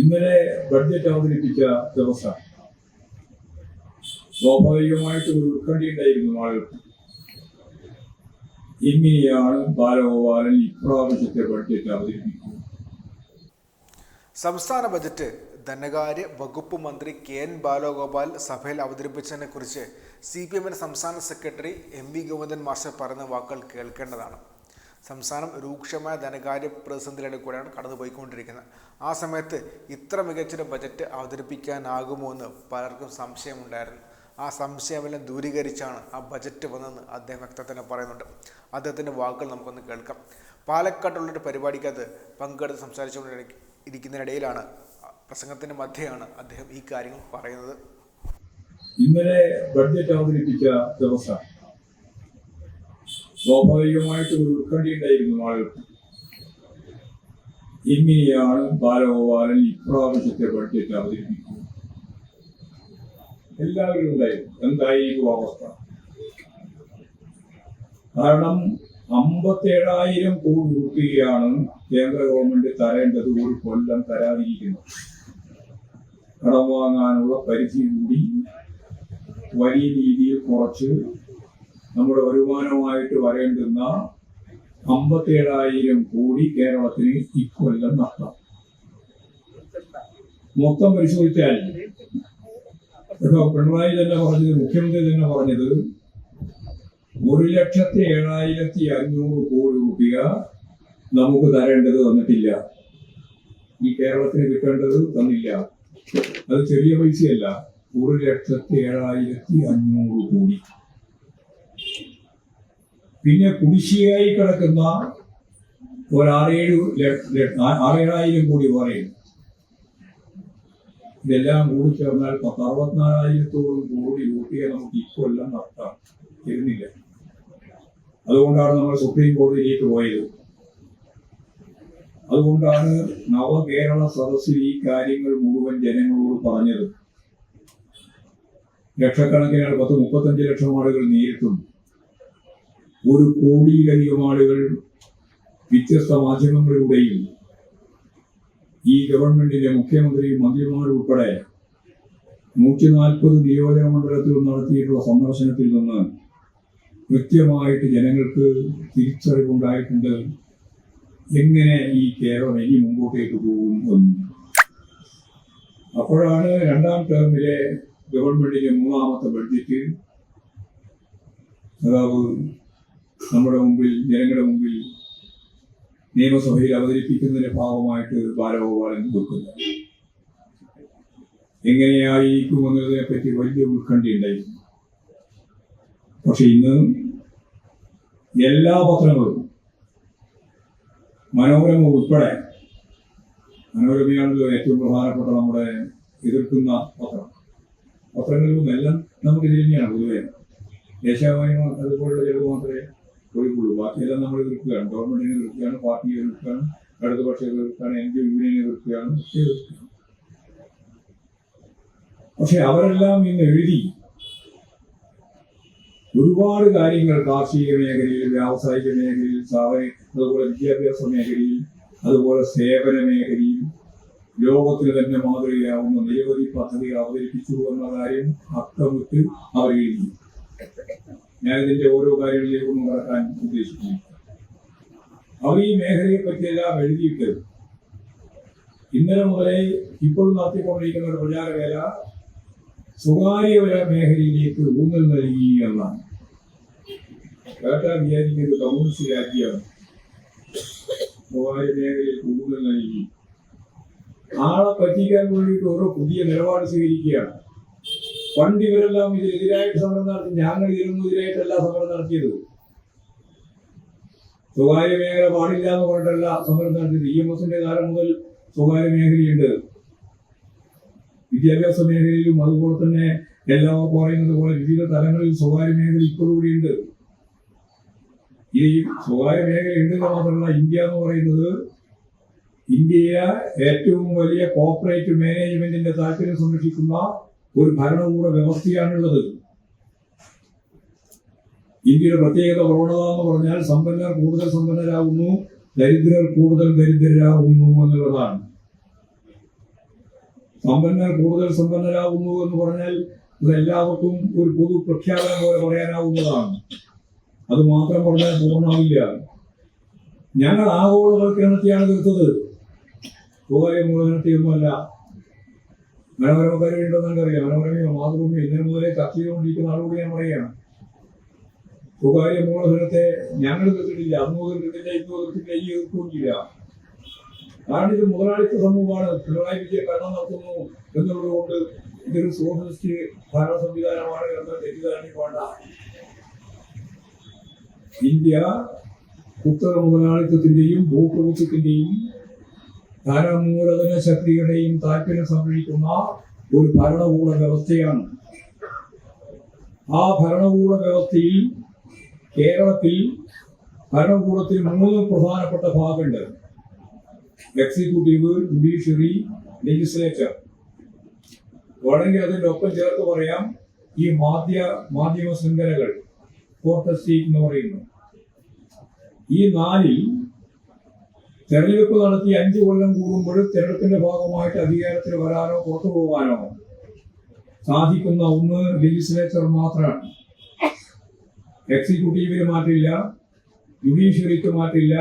ഇന്നലെ ബഡ്ജറ്റ് അവതരിപ്പിച്ച ദിവസം സ്വാഭാവികമായിട്ട് ഒരു ഉത്കണ്ഠയുണ്ടായിരുന്നു ആളുകൾക്ക്. എങ്ങനെയാണ് ബാലഗോപാലൻ ഇപ്രാവശ്യത്തെ ബഡ്ജറ്റ് അവതരിപ്പിക്കുന്നത്. സംസ്ഥാന ബജറ്റ് ധനകാര്യ വകുപ്പ് മന്ത്രി കെ എൻ ബാലഗോപാൽ സഭയിൽ അവതരിപ്പിച്ചതിനെക്കുറിച്ച് സി പി എമ്മിന്റെ സംസ്ഥാന secretary M V Govindan master പറയുന്ന വാക്കുകൾ കേൾക്കേണ്ടതാണ്. സംസ്ഥാനം രൂക്ഷമായ ധനകാര്യ പ്രതിസന്ധിയിലൂടെ കൂടെയാണ് കടന്നുപോയിക്കൊണ്ടിരിക്കുന്നത്. ആ സമയത്ത് ഇത്ര മികച്ചൊരു ബജറ്റ് അവതരിപ്പിക്കാനാകുമോ എന്ന് പലർക്കും സംശയമുണ്ടായിരുന്നു. ആ സംശയമെല്ലാം ദൂരീകരിച്ചാണ് ആ ബജറ്റ് വന്നതെന്ന് അദ്ദേഹം വ്യക്തത്തിന് പറയുന്നുണ്ട്. അദ്ദേഹത്തിന്റെ വാക്കുകൾ നമുക്കൊന്ന് കേൾക്കാം. പാലക്കാട്ടുള്ളൊരു പരിപാടിക്കകത്ത് പങ്കെടുത്ത് സംസാരിച്ചുകൊണ്ട് ഇരിക്കുന്നതിനിടയിലാണ് പ്രസംഗത്തിന്റെ മധ്യയാണ് അദ്ദേഹം ഈ കാര്യങ്ങൾ പറയുന്നത്. ഇന്നലെ ബഡ്ജറ്റ് അവതരിപ്പിച്ച ദിവസം സ്വാഭാവികമായിട്ട് ഒരു ഉത്കണ്ഠയുണ്ടായിരുന്നു ആളുകൾക്ക് എങ്ങനെയാണ് ബാലഗോപാലൻ ഇപ്രാവശ്യത്തെ ബഡ്ജറ്റ് അവതരിപ്പിക്കുന്നത്. എല്ലാവരും ഉണ്ടായിരുന്നു. എന്തായിരിക്കും അവസ്ഥ? കാരണം അമ്പത്തേഴായിരം കോടി രൂപയാണ് കേന്ദ്ര ഗവൺമെന്റ് തരേണ്ടത് ഒരു കൊല്ലം തരാതിരിക്കുന്നത്. കടം വാങ്ങാനുള്ള പരിധി കൂടി വലിയ രീതിയിൽ കുറച്ച് നമ്മുടെ വരുമാനമായിട്ട് വരേണ്ടുന്ന അമ്പത്തേഴായിരം കോടി കേരളത്തിന് ഇക്കൊല്ലം നഷ്ടം. മൊത്തം പരിശോധിച്ചാൽ ഇപ്പൊ പിണറായി തന്നെ പറഞ്ഞത് മുഖ്യമന്ത്രി തന്നെ പറഞ്ഞത് ഒരു ലക്ഷത്തി ഏഴായിരത്തി അഞ്ഞൂറ് കോടി രൂപ നമുക്ക് തരേണ്ടത് തന്നിട്ടില്ല. ഈ കേരളത്തിന് കിട്ടേണ്ടത് തന്നില്ല. അത് ചെറിയ പൈസയല്ല ഒരു ലക്ഷത്തി ഏഴായിരത്തി അഞ്ഞൂറ് കോടി. പിന്നെ കുടിശ്ശികയായി കിടക്കുന്ന ഒരാറേഴ് ആറേഴായിരം കോടി പറയും ഇതെല്ലാം കൂടി ചേർന്നാൽ പത്ത് അറുപത്തിനാലായിരത്തോളം കോടി രൂപയെ നമുക്ക് എല്ലാം നടത്താം തരുന്നില്ല. അതുകൊണ്ടാണ് നമ്മൾ സുപ്രീം കോടതിയിലേക്ക് പോയത്. അതുകൊണ്ടാണ് നവകേരള സദസ്സിൽ ഈ കാര്യങ്ങൾ മുഴുവൻ ജനങ്ങളോട് പറഞ്ഞത്. ലക്ഷക്കണക്കിന് പത്ത് മുപ്പത്തഞ്ച് ലക്ഷം ആളുകൾ നേരിട്ടും ഒരു കോടിയിലധികം ആളുകൾ വ്യത്യസ്ത മാധ്യമങ്ങളിലൂടെയും ഈ ഗവൺമെന്റിന്റെ മുഖ്യമന്ത്രിയും മന്ത്രിമാരും ഉൾപ്പെടെ നൂറ്റി നാൽപ്പത് നിയോജക മണ്ഡലത്തിൽ നടത്തിയിട്ടുള്ള സന്ദർശനത്തിൽ നിന്ന് കൃത്യമായിട്ട് ജനങ്ങൾക്ക് തിരിച്ചറിവുണ്ടായിട്ടുണ്ട്. എങ്ങനെ ഈ കേരളം ഇനി മുമ്പോട്ടേക്ക് പോകും എന്ന്. അപ്പോഴാണ് രണ്ടാം ടേമിലെ ഗവൺമെന്റിന്റെ മൂന്നാമത്തെ ബഡ്ജറ്റ്. അതാവ് നമ്മുടെ മുമ്പിൽ ജനങ്ങളുടെ മുമ്പിൽ നിയമസഭയിൽ അവതരിപ്പിക്കുന്നതിന്റെ ഭാഗമായിട്ട് ബാലഗോപാലൻ കൊടുക്കുന്നത് എങ്ങനെയായിരിക്കും എന്നതിനെ പറ്റി വലിയ ഉത്കണ്ഠയുണ്ടായിരുന്നു. പക്ഷെ ഇന്ന് എല്ലാ പത്രങ്ങളും മനോരമ ഉൾപ്പെടെ മനോരമയാണല്ലോ ഏറ്റവും പ്രധാനപ്പെട്ട നമ്മുടെ എതിർക്കുന്ന പത്രം. പത്രങ്ങളിലും എല്ലാം നമുക്ക് ഇത് തന്നെയാണ് പൊതുവെ. ദേശാഭിമാനി അതുപോലുള്ള ചിലത് മാത്രമേ ഒഴിവുള്ളൂ ബാക്കിയെല്ലാം നമ്മൾ എതിർക്കുകയാണ്. ഗവൺമെന്റിനെ എതിർക്കുകയാണ് പാർട്ടിയെ എതിർക്കുകയാണ് ഇടതുപക്ഷം എതിർക്കുകയാണ് എൻ ഡി യൂണിയനെ എതിർക്കുകയാണ് എതിർക്കുകയാണ്. പക്ഷെ അവരെല്ലാം ഇന്ന് എഴുതി ഒരുപാട് കാര്യങ്ങൾ കാർഷിക മേഖലയിൽ വ്യാവസായിക മേഖലയിൽ സ്ഥാപന അതുപോലെ വിദ്യാഭ്യാസ മേഖലയിൽ അതുപോലെ സേവന മേഖലയിൽ ലോകത്തിന് തന്നെ മാതൃകയാവുന്ന നിരവധി പദ്ധതികൾ അവതരിപ്പിച്ചു എന്ന കാര്യം അക്കമിട്ട് അവർ എഴുതി. ഞാൻ ഇതിന്റെ ഓരോ കാര്യങ്ങളിലേക്കും കടക്കാൻ ഉദ്ദേശിക്കുന്നു. അവർ ഈ മേഖലയെ പറ്റിയെല്ലാം എഴുതിയിട്ട് ഇന്നലെ മുതലേ ഇപ്പോൾ നടത്തിക്കൊണ്ടിരിക്കുന്ന ഒരു പ്രചാരവേല സ്വകാര്യ മേഖലയിലേക്ക് ഊന്നൽ നൽകി എന്നാണ്. കേട്ടാൻ വിചാരിക്കുന്നത് കമ്മ്യൂണിസ്റ്റ് രാജ്യമാണ് സ്വകാര്യ മേഖലയിലേക്ക് ഊന്നൽ നൽകി. ആളെ പറ്റിക്കാൻ വേണ്ടിയിട്ട് ഓരോ പുതിയ നിലപാട് സ്വീകരിക്കുകയാണ്. പണ്ട് ഇവരെല്ലാം ഇതിനെതിരായിട്ട് സമരം നടത്തി ഞങ്ങൾ ഇതിനൊന്നും എതിരായിട്ടല്ല സമരം നടത്തിയത്. സ്വകാര്യ മേഖല പാടില്ല എന്ന് പറഞ്ഞിട്ടല്ല സമരം നടത്തിയത്. ഇ എം എസിന്റെ കാലം മുതൽ സ്വകാര്യ മേഖലയുണ്ട്. വിദ്യാഭ്യാസ മേഖലയിലും അതുപോലെ തന്നെ എല്ലാ പറയുന്നത് പോലെ വിവിധ തലങ്ങളിൽ സ്വകാര്യ മേഖല ഇപ്പോഴുകൂടിയുണ്ട് ഈ സ്വകാര്യ മേഖല ഉണ്ടെന്ന് മാത്രമല്ല ഇന്ത്യ എന്ന് പറയുന്നത് ഇന്ത്യയെ ഏറ്റവും വലിയ കോർപ്പറേറ്റ് മാനേജ്മെന്റിന്റെ താല്പര്യം സംരക്ഷിക്കുന്ന ഒരു ഭരണകൂട വ്യവസ്ഥയാണുള്ളത് ഇന്ത്യയുടെ പ്രത്യേകത പ്രവണത എന്ന് പറഞ്ഞാൽ സമ്പന്നർ കൂടുതൽ സമ്പന്നരാകുന്നു ദരിദ്രർ കൂടുതൽ ദരിദ്രരാകുന്നു എന്നുള്ളതാണ്. സമ്പന്നർ കൂടുതൽ സമ്പന്നരാകുന്നു എന്ന് പറഞ്ഞാൽ അത് എല്ലാവർക്കും ഒരു പൊതു പ്രഖ്യാപനം പോലെ പറയാനാവുന്നതാണ്. അത് മാത്രം പറഞ്ഞാൽ പൂർണമാവില്ല. ഞങ്ങൾ ആഗോളവൽക്കരണത്തെയാണ് തീർത്തത്. സ്വകാര്യ മൂലധനത്തെയൊന്നുമല്ല മനോരമ കരുവിണ്ടെന്ന് അറിയാം മനോരമയോ മാതൃഭൂമിയോ ഇന്നലെ മുതലേ ചർച്ച ചെയ്തുകൊണ്ടിരിക്കുന്ന ആളോട് ഞാൻ പറയുകയാണ്. സ്വകാര്യ മൂലധനത്തെ ഞങ്ങൾ എതിർത്തിട്ടില്ല അന്ന് എതിർത്തിട്ടില്ല ഇന്ന് എതിർത്തിട്ടില്ല ഈ എതിർക്കുകയില്ല കാരണം ഇത് മുതലാളിത്ത സമൂഹമാണ്. പിണറായി വിജയ ഭരണം നടത്തുന്നു എന്നുള്ളതുകൊണ്ട് ഇതൊരു സോഷ്യലിസ്റ്റ് ഭരണ സംവിധാനമാണ് എന്ന തെറ്റിദ്ധാരണ വേണ്ട. ഇന്ത്യ ഉത്തര മുതലാളിത്തത്തിന്റെയും ഭൂപ്രഭുത്വത്തിന്റെയും ധനമൂലധന ശക്തികളുടെയും താല്പര്യം സംരക്ഷിക്കുന്ന ഒരു ഭരണകൂട വ്യവസ്ഥയാണ് ആ ഭരണകൂട വ്യവസ്ഥയിൽ കേരളത്തിൽ ഭരണകൂടത്തിൽ മൂന്ന് പ്രധാനപ്പെട്ട ഭാഗമുണ്ട്. എക്സിക്യൂട്ടീവ് ജുഡീഷ്യറി ലെജിസ്ലേച്ചർ വേണമെങ്കിൽ അതിന്റെ ഒപ്പം ചേർത്ത് പറയാം ഈ മാധ്യ മാധ്യമ ശൃംഖലകൾ ഫോർട്ടസ്റ്റീക്ക് എന്ന് പറയുന്നു ഈ നാലിൽ തെരഞ്ഞെടുപ്പ് നടത്തി അഞ്ചു കൊല്ലം കൂടുമ്പോൾ തെരഞ്ഞെടുപ്പിന്റെ ഭാഗമായിട്ട് അധികാരത്തിൽ വരാനോ പുറത്തു പോകാനോ സാധിക്കുന്ന ഒന്ന് ലെജിസ്ലേച്ചർ മാത്രമാണ്. എക്സിക്യൂട്ടീവിന് മാറ്റില്ല ജുഡീഷ്യറിക്ക് മാറ്റില്ല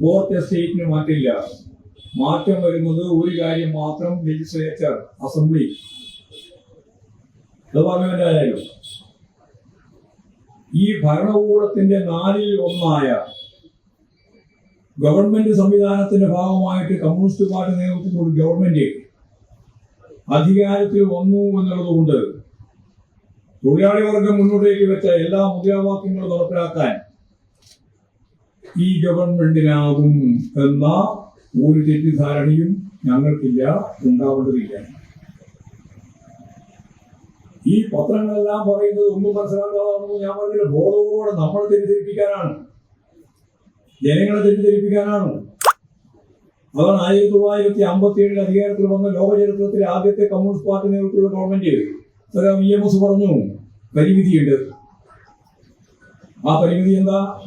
ഫോർത്ത് എസ്റ്റേറ്റിന് മാറ്റില്ല. മാറ്റം വരുന്നത് ഒരു കാര്യം മാത്രം ലെജിസ്ലേച്ചർ അസംബ്ലി അത് ആയാലും ഈ ഭരണകൂടത്തിന്റെ നാലിൽ ഒന്നായ ഗവൺമെന്റ് സംവിധാനത്തിന്റെ ഭാഗമായിട്ട് കമ്മ്യൂണിസ്റ്റ് പാർട്ടി നേതൃത്വത്തിലുള്ള ഗവൺമെന്റ് അധികാരത്തിൽ വന്നു എന്നുള്ളതുകൊണ്ട് തൊഴിലാളി വർഗം മുന്നോട്ടേക്ക് വെച്ച എല്ലാ മുദ്രാവാക്യങ്ങളും നടപ്പിലാക്കാൻ ഈ ഗവൺമെന്റിനാകും എന്ന ഒരു തെറ്റിദ്ധാരണയും ഞങ്ങൾക്കില്ല ഉണ്ടാവേണ്ടതില്ല. ഈ പത്രങ്ങളെല്ലാം പറയുന്നത് ഒന്നും മനസ്സിലാക്കാതാണെന്ന് ഞാൻ പറഞ്ഞില്ല ബോധപൂർവം നമ്മൾ തെറ്റിദ്ധരിപ്പിക്കാനാണ്. ജനങ്ങളെ തെറ്റിദ്ധരിപ്പിക്കാനാണ്? അതാണ് ആയിരത്തി തൊള്ളായിരത്തി അമ്പത്തി ഏഴിൽ അധികാരത്തിൽ വന്ന ലോക ചരിത്രത്തിലെ ആദ്യത്തെ കമ്മ്യൂണിസ്റ്റ് പാർട്ടി നേതൃത്വത്തിലുള്ള ഗവൺമെന്റ് സലാം ഇ എം എസ് പറഞ്ഞു. പരിമിതിയുണ്ട്. ആ പരിമിതി എന്താ?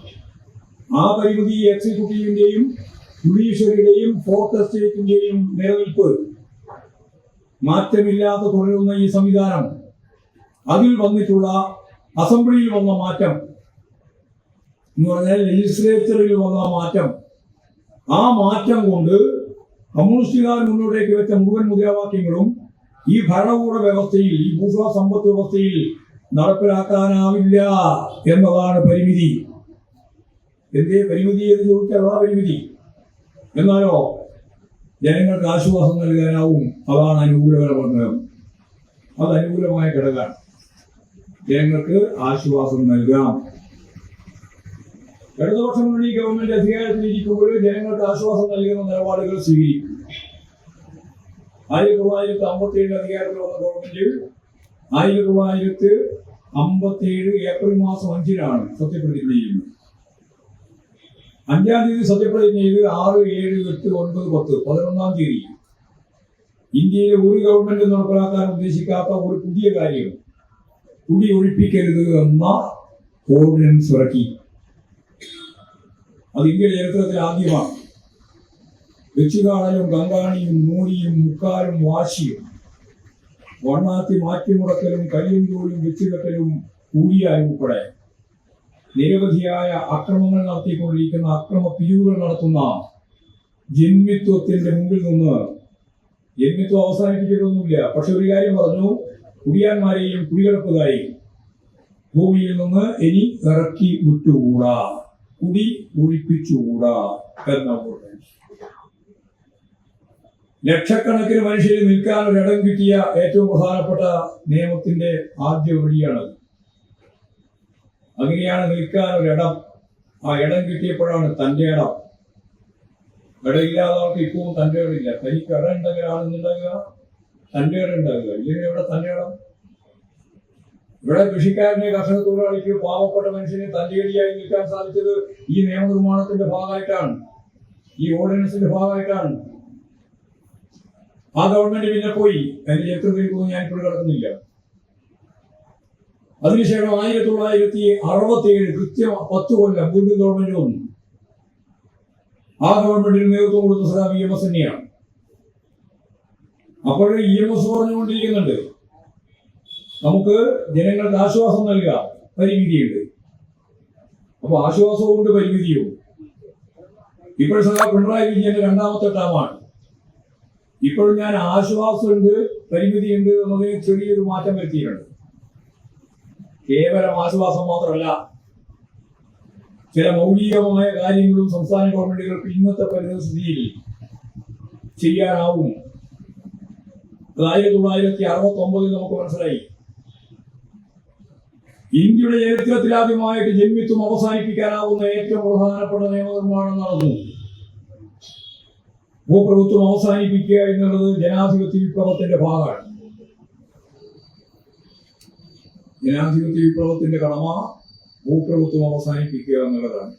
ആ പരിമിതി എക്സിക്യൂട്ടീവിന്റെയും ജുഡീഷ്യറിയുടെയും ഫോർത്ത് എസ്റ്റേറ്റിന്റെയും നിലനിൽപ്പ്. മാറ്റമില്ലാതെ തുടരുന്ന ഈ സംവിധാനം. അതിൽ വന്നിട്ടുള്ള അസംബ്ലിയിൽ വന്ന മാറ്റം. എന്ന് പറഞ്ഞാൽ ലെജിസ്ലേച്ചറിൽ വന്ന മാറ്റം. ആ മാറ്റം കൊണ്ട് കമ്മ്യൂണിസ്റ്റുകാർ മുന്നോട്ടേക്ക് വെച്ച മുഴുവൻ മുദ്രാവാക്യങ്ങളും ഈ ഭരണകൂട വ്യവസ്ഥയിൽ ഈ ഭൂഷ സമ്പത്ത് വ്യവസ്ഥയിൽ നടപ്പിലാക്കാനാവില്ല എന്നതാണ് പരിമിതി. എന്തേ പരിമിതി എന്ന് ചോദിച്ചാൽ അതാ പരിമിതി. എന്നാലോ ജനങ്ങൾക്ക് ആശ്വാസം നൽകാനാവും. അതാണ് ഘടകം അത് അനുകൂലമായ ഘടകമാണ്. ജനങ്ങൾക്ക് ആശ്വാസം നൽകാം. ഇടതുപക്ഷം മുന്നണി ഗവൺമെന്റ് അധികാരത്തിലിരിക്കുമ്പോൾ ജനങ്ങൾക്ക് ആശ്വാസം നൽകുന്ന നിലപാടുകൾ സ്വീകരിക്കും. ആയിരത്തി തൊള്ളായിരത്തി അമ്പത്തി ഏഴ് അധികാരത്തിൽ വന്ന ഗവൺമെന്റ് ആയിരത്തി തൊള്ളായിരത്തി അമ്പത്തി ഏഴ് ഏപ്രിൽ മാസം അഞ്ചിനാണ് സത്യപ്രതിജ്ഞ ചെയ്യുന്നത്. അഞ്ചാം തീയതി സത്യപ്രതിജ്ഞ ചെയ്ത് ആറ് ഏഴ് എട്ട് ഒൻപത് പത്ത് പതിനൊന്നാം തീയതി ഇന്ത്യയിലെ ഒരു ഗവൺമെന്റ് നടപ്പിലാക്കാൻ ഉദ്ദേശിക്കാത്ത ഒരു പുതിയ കാര്യം കുടി ഒഴിപ്പിക്കരുത് എന്ന ഓർഡിനൻസ് ഇറക്കി. അത് ഇന്ത്യയുടെ ചരിത്രത്തിൽ ആദ്യമാണ്. വെച്ചുകാണലും ഗംഗാണിയും മൂടിയും മുക്കാലും വാശിയും വണ്ണാത്തി മാറ്റിമുടക്കലും കല്ലും തോലും വെച്ചുകെട്ടലും കൂടിയായി ഉൾപ്പെടെ നിരവധിയായ അക്രമങ്ങൾ നടത്തിക്കൊണ്ടിരിക്കുന്ന അക്രമ പിരിവുകൾ നടത്തുന്ന ജന്മിത്വത്തിന്റെ മുമ്പിൽ നിന്ന് ജന്മിത്വം അവസാനിപ്പിച്ചിട്ടൊന്നുമില്ല. പക്ഷെ ഒരു കാര്യം പറഞ്ഞു കുടിയാന്മാരെയും കുടികിടപ്പുകാരെയും ഭൂമിയിൽ നിന്ന് ഇനി ഇറക്കി വിട്ടുകൂടാ? കുടി ഒഴിപ്പിച്ചുകൂടാ എന്ന ലക്ഷക്കണക്കിന് മനുഷ്യർ നിൽക്കാൻ ഒരിടം കിട്ടിയ ഏറ്റവും പ്രധാനപ്പെട്ട നിയമത്തിന്റെ ആദ്യ വഴിയാണത്. അങ്ങനെയാണ് നിൽക്കാൻ ഒരിടം ആ ഇടം കിട്ടിയപ്പോഴാണ് തന്റെ ഇടം. ഇടയില്ലാതെ ആൾക്ക് ഇപ്പവും തന്റെ ഇടമില്ല തനിക്ക് ഇടം ഉണ്ടെങ്കിലാണെന്നുണ്ടാകുക തന്റെ ഇടം ഉണ്ടാകുക ഇല്ലെങ്കിൽ ഇവിടെ തന്റെ ഇടം? ഇവിടെ കൃഷിക്കാരനെ കർഷക തൊഴിലാളിക്ക് പാവപ്പെട്ട മനുഷ്യനെ തന്റെ ഇടയായി നിൽക്കാൻ സാധിച്ചത് ഈ നിയമനിർമ്മാണത്തിന്റെ ഭാഗമായിട്ടാണ്. ഈ ഓർഡിനൻസിന്റെ ഭാഗമായിട്ടാണ്. ആ ഗവൺമെന്റ് പിന്നെ പോയി. അതിന്റെ ചരിത്രത്തിലേക്കൊന്നും ഞാൻ ഇപ്പോൾ കിടക്കുന്നില്ല. അതിനുശേഷം ആയിരത്തി തൊള്ളായിരത്തി അറുപത്തി ഏഴ് കൃത്യം പത്ത് കൊല്ലം വീണ്ടും ഗവൺമെന്റ് വന്നു. ആ ഗവൺമെന്റിന് നേതൃത്വം കൊടുത്ത സ്ഥലം ഇ എം എസ് തന്നെയാണ്. അപ്പോൾ ഇ എം എസ് പറഞ്ഞുകൊണ്ടിരിക്കുന്നുണ്ട്. നമുക്ക് ജനങ്ങൾക്ക് ആശ്വാസം നൽകുക പരിമിതിയുണ്ട് അപ്പൊ ആശ്വാസവും ഉണ്ട് പരിമിതിയും? ഇപ്പോഴും സദാ പിണറായി വിജയന്റെ രണ്ടാമത്തെ ടാമാണ്. ഇപ്പോഴും ഞാൻ ആശ്വാസമുണ്ട് പരിമിതിയുണ്ട് എന്നതിന് ചെറിയൊരു മാറ്റം വരുത്തിയിട്ടുണ്ട്. കേവലം ആശ്വാസം മാത്രമല്ല ചില മൗലികമായ കാര്യങ്ങളും സംസ്ഥാന ഗവൺമെന്റുകൾക്ക് ഇന്നത്തെ പരിസ്ഥിതിയിൽ ചെയ്യാനാവും. ആയിരത്തി തൊള്ളായിരത്തി അറുപത്തി ഒമ്പതിൽ നമുക്ക് മനസ്സിലായി. ഇന്ത്യയുടെ ചരിത്രത്തിലാദ്യമായിട്ട് ജന്മിത്വം അവസാനിപ്പിക്കാനാവുന്ന ഏറ്റവും പ്രധാനപ്പെട്ട നിയമനിർമ്മാണം നടന്നു. ഭൂപ്രഭുത്വം അവസാനിപ്പിക്കുക എന്നുള്ളത് ജനാധിപത്യ വിപ്ലവത്തിന്റെ ഭാഗമാണ്. ജനാധിപത്യ വിപ്ലവത്തിന്റെ കടമ ഭൂപ്രഭുത്വം അവസാനിപ്പിക്കുക എന്നുള്ളതാണ്.